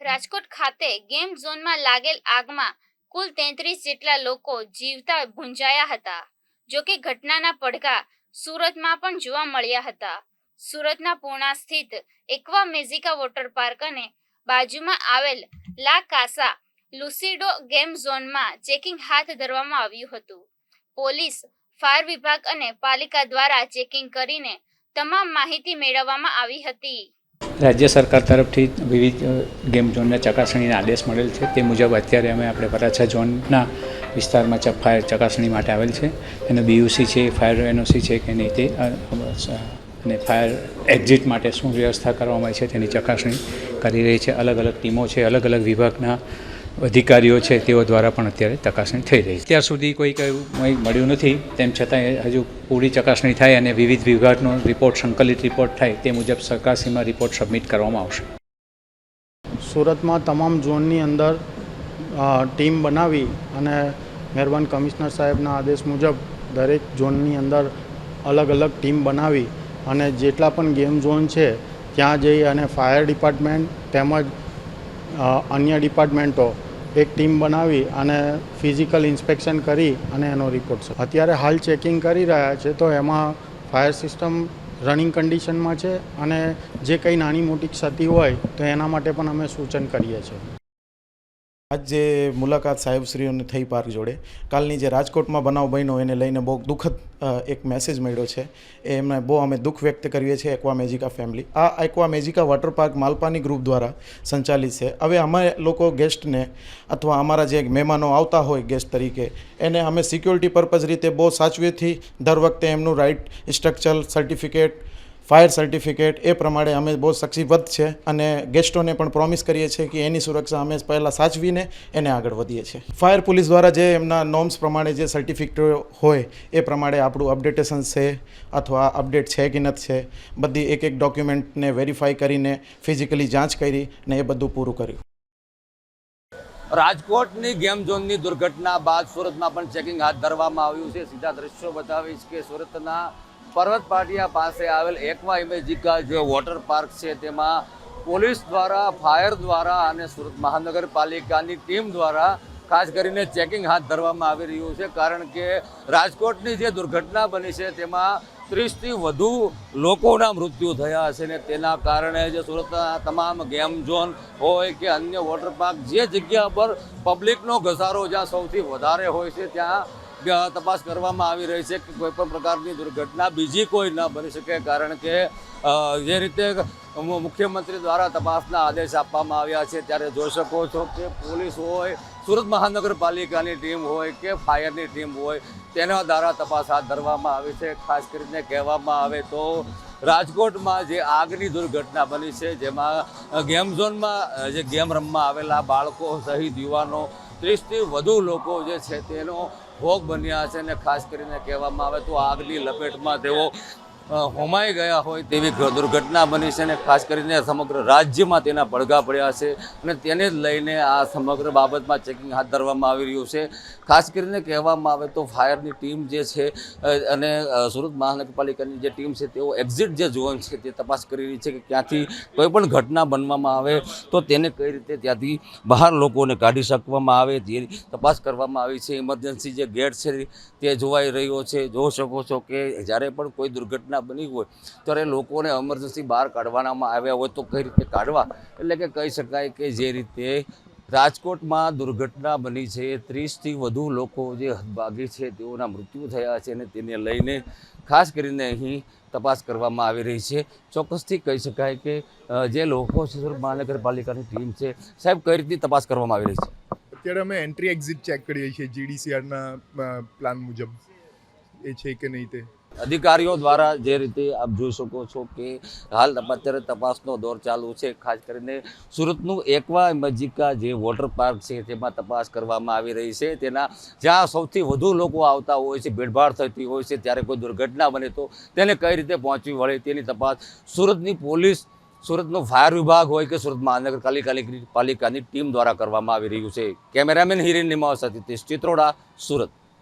રાજકોટ ખાતે ગેમ ઝોનમાં લાગેલ આગમાં કુલ તેત્રીસ જેટલા લોકો જીવતા ભૂંજાયા હતા. જોકે ઘટનાના પડઘા સુરતમાં પણ જોવા મળ્યા હતા. સુરતના પૂર્ણા સ્થિત એકવા મેઝિકા વોટર પાર્ક અને બાજુમાં આવેલ લા કાસા લુસિડો ગેમ ઝોનમાં ચેકિંગ હાથ ધરવામાં આવ્યું હતું. પોલીસ, ફાયર વિભાગ અને પાલિકા દ્વારા ચેકિંગ કરીને તમામ માહિતી મેળવવામાં આવી હતી. રાજ્ય સરકાર તરફથી વિવિધ ગેમ ઝોનને ચકાસણીના આદેશ મળેલ છે. તે મુજબ અત્યારે અમે આપણે વરાછા ઝોનના વિસ્તારમાં ચ ફાયર ચકાસણી માટે આવેલ છે. એનો બીયુસી છે, ફાયર એનઓસી છે કે નહીં તે અને ફાયર એક્ઝિટ માટે શું વ્યવસ્થા કરવામાં આવી છે તેની ચકાસણી કરી રહી છે. અલગ અલગ ટીમો છે અલગ અલગ વિભાગના અધિકારીઓ છે તેઓ દ્વારા પણ અત્યારે ચકાસણી થઈ રહી છે. અત્યાર સુધી કોઈ કંઈ મળ્યું નથી. તેમ છતાં હજુ પૂરી ચકાસણી થાય અને વિવિધ વિભાગનો રિપોર્ટ, સંકલિત રિપોર્ટ થાય તે મુજબ સરકારશ્રીમાં રિપોર્ટ સબમિટ કરવામાં આવશે. સુરતમાં તમામ ઝોનની અંદર ટીમ બનાવી અને મહેરબાન કમિશનર સાહેબના આદેશ મુજબ દરેક ઝોનની અંદર અલગ અલગ ટીમ બનાવી અને જેટલા પણ ગેમ ઝોન છે, ત્યાં જઈ અને ફાયર ડિપાર્ટમેન્ટ તેમજ અન્ય ડિપાર્ટમેન્ટો એક ટીમ બનાવી અને ફિઝિકલ ઇન્સ્પેક્શન કરી અને એનો રિપોર્ટ અત્યારે હાલ ચેકિંગ કરી રહ્યા છે તો એમાં ફાયર સિસ્ટમ રનિંગ કન્ડિશનમાં છે અને જે કંઈ નાની મોટી ક્ષતિ હોય તો એના માટે પણ અમે સૂચન કરીએ છીએ. આજ જે મુલાકાત સાહેબશ્રીઓની થઈ પાર્ક જોડે. કાલની જે રાજકોટમાં બનાવ બન્યો એને લઈને બહુ દુઃખદ એક મેસેજ મળ્યો છે. એ એમને બહુ અમે દુઃખ વ્યક્ત કરીએ છીએ એક્વા મેજિકા ફેમિલી આ Aqua Magica water park Malpani group દ્વારા સંચાલિત છે. હવે અમે લોકો ગેસ્ટને અથવા અમારા જે મહેમાનો આવતા હોય ગેસ્ટ તરીકે, એને અમે સિક્યોરિટી પર્પઝ રીતે બહુ સાચવેથી દર વખતે એમનું right structure certificate fire certificate એ પ્રમાણે અમે બહુ સક્ષીબદ્ધ છે અને ગેસ્ટોને પણ પ્રોમિસ કરીએ છીએ કે એની સુરક્ષા અમે પહેલાં સાચવીને એને આગળ વધીએ છીએ. ફાયર પોલીસ દ્વારા જે એમના નોર્મ્સ પ્રમાણે જે સર્ટિફિકેટ હોય એ પ્રમાણે આપણું અપડેટેશન છે અથવા અપડેટ છે કે નથી છે, બધી એક એક ડોક્યુમેન્ટને વેરીફાઈ કરીને ફિઝિકલી જાંચ કરી ને એ બધું પૂરું કર્યું. રાજકોટની ગેમ ઝોનની દુર્ઘટના બાદ સુરતમાં પણ ચેકિંગ હાથ ધરવામાં આવ્યું છે. સીધા દ્રશ્યો બતાવીશ કે સુરતના પર્વત પાટિયા પાસે આવેલ એકવા ઇમેજિકા જે વોટર પાર્ક છે, તેમાં પોલીસ દ્વારા, ફાયર દ્વારા અને સુરત મહાનગરપાલિકાની ટીમ દ્વારા ખાસ કરીને ચેકિંગ હાથ ધરવામાં આવી રહ્યું છે, કારણ કે રાજકોટની જે દુર્ઘટના બની છે, તેમાં ત્રીસથી વધુ લોકોના મૃત્યુ થયા છે ને તેના કારણે જે સુરતના તમામ ગેમ ઝોન હોય કે અન્ય વોટર પાર્ક જે જગ્યા પર પબ્લિકનો ઘસારો જ્યાં સૌથી વધારે હોય છે, ત્યાં તપાસ કરવામાં આવી રહી છે કે કોઈ પણ પ્રકારની દુર્ઘટના બીજી કોઈ ન બની શકે, કારણ કે જે રીતે મુખ્યમંત્રી દ્વારા તપાસના આદેશ આપવામાં આવ્યા છે, ત્યારે જોઈ શકો છો કે પોલીસ હોય, સુરત મહાનગરપાલિકાની ટીમ હોય કે ફાયરની ટીમ હોય, તેના દ્વારા તપાસ હાથ ધરવામાં આવી છે. ખાસ કરીને કહેવામાં આવે તો રાજકોટમાં જે આગની દુર્ઘટના બની છે, જેમાં ગેમ ઝોનમાં, જે ગેમ રમવા આવેલા બાળકો સહિત યુવાનો ત્રીસથી વધુ લોકો જે છે તેનો ભોગ બન્યા છે અને ખાસ કરીને કહેવામાં આવે તો આગની લપેટમાં તેઓ હોમાઈ ગયા હોય તેવી દુર્ઘટના બની છે અને ખાસ કરીને સમગ્ર રાજ્યમાં તેના પડઘા પડ્યા છે અને તેને જ લઈને આ સમગ્ર બાબતમાં ચેકિંગ હાથ ધરવામાં આવી રહ્યું છે. ખાસ કરીને કહેવામાં આવે તો ફાયરની ટીમ જે છે અને સુરત મહાનગરપાલિકાની જે ટીમ છે તેઓ એક્ઝિટ જે ઝોન છે તે તપાસ કરી રહી છે કે ક્યાંથી કોઈ પણ ઘટના બનવામાં આવે તો તેને કઈ રીતે ત્યાંથી બહાર લોકોને કાઢી શકવામાં આવે તે તપાસ કરવામાં આવી છે. ઇમરજન્સી જે ગેટ છે તે જોવાઈ રહ્યો છે. જોઈ શકો છો કે જ્યારે પણ કોઈ દુર્ઘટના બની હોય, ત્યારે લોકોને એમરજન્સી બહાર કાઢવામાં આવ્યા હોય તો કઈ રીતે કાઢવા? એટલે કે કહી શકાય કે જે રીતે રાજકોટમાં દુર્ઘટના બની છે, ત્રીસથી વધુ લોકો જે હદભાગી છે, તેઓના મૃત્યુ થયા છે અને તેને લઈને ખાસ કરીને અહીં તપાસ કરવામાં આવી રહી છે. ચોક્કસથી કહી શકાય કે જે લોકો છે મહાનગરપાલિકાની ટીમ છે, સાહેબ, કઈ રીતની તપાસ કરવામાં આવી રહી છે? અત્યારે અમે એન્ટ્રી એક્ઝિટ ચેક કરીએ છીએ જીડીસીઆરના પ્લાન મુજબ. એ છે કે નહીં તે? અધિકારીઓ દ્વારા જે રીતે આપ જોઈ શકો છો કે હાલ અત્યારે તપાસનો દોર ચાલુ છે. ખાસ કરીને સુરતનું એકવા મજીકા જે વોટર પાર્ક છે તેમાં તપાસ કરવામાં આવી રહી છે. તેના જ્યાં સૌથી વધુ લોકો આવતા હોય છે, ભીડભાડ થતી હોય છે, ત્યારે કોઈ દુર્ઘટના બને તો તેને કઈ રીતે પહોંચવી વળે તેની તપાસ સુરતની પોલીસ, સુરતનો ફાયર વિભાગ હોય કે સુરત મહાનગરપાલિકાની, પાલિકાની ટીમ દ્વારા કરવામાં આવી રહ્યું છે. કેમેરામેન હિરેન નિમાવ ચિત્રોડા, સુરત.